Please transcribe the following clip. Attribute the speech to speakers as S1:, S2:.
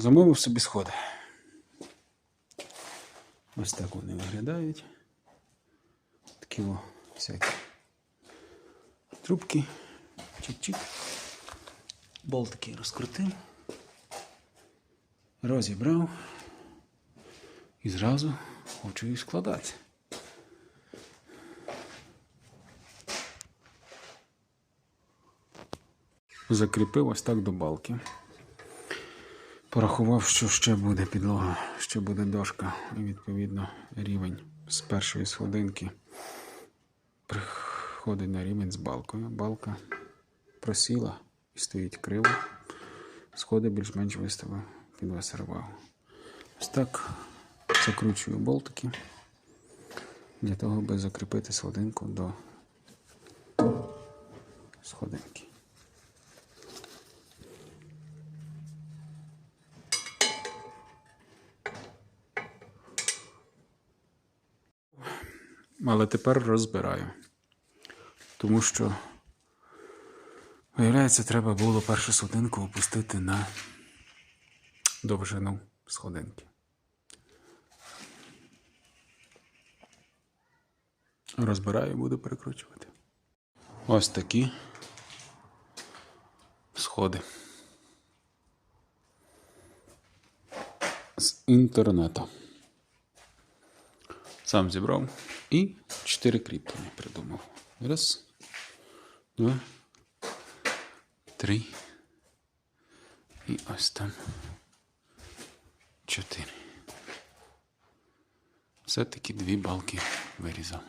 S1: Замовив собі сходи. Ось так вони виглядають. Такі о, всякі трубки. Чик-чик. Болтики розкрутив. Розібрав. І зразу хочу їх складати. Закріпив ось так до балки. Порахував, що ще буде підлога, ще буде дошка, і відповідно рівень з першої сходинки приходить на рівень з балкою. Балка просіла і стоїть криво. Сходи більш-менш виставив під весервагу. Ось так закручую болтики для того, аби закріпити сходинку до сходинки. Але тепер розбираю. Тому що, виявляється, треба було першу сходинку опустити на довжину сходинки. Розбираю буду перекручувати. Ось такі сходи. З інтернету. Сам зібрав і чотири кріплення придумав. Раз, два, три. І ось там чотири. Все-таки дві балки вирізав.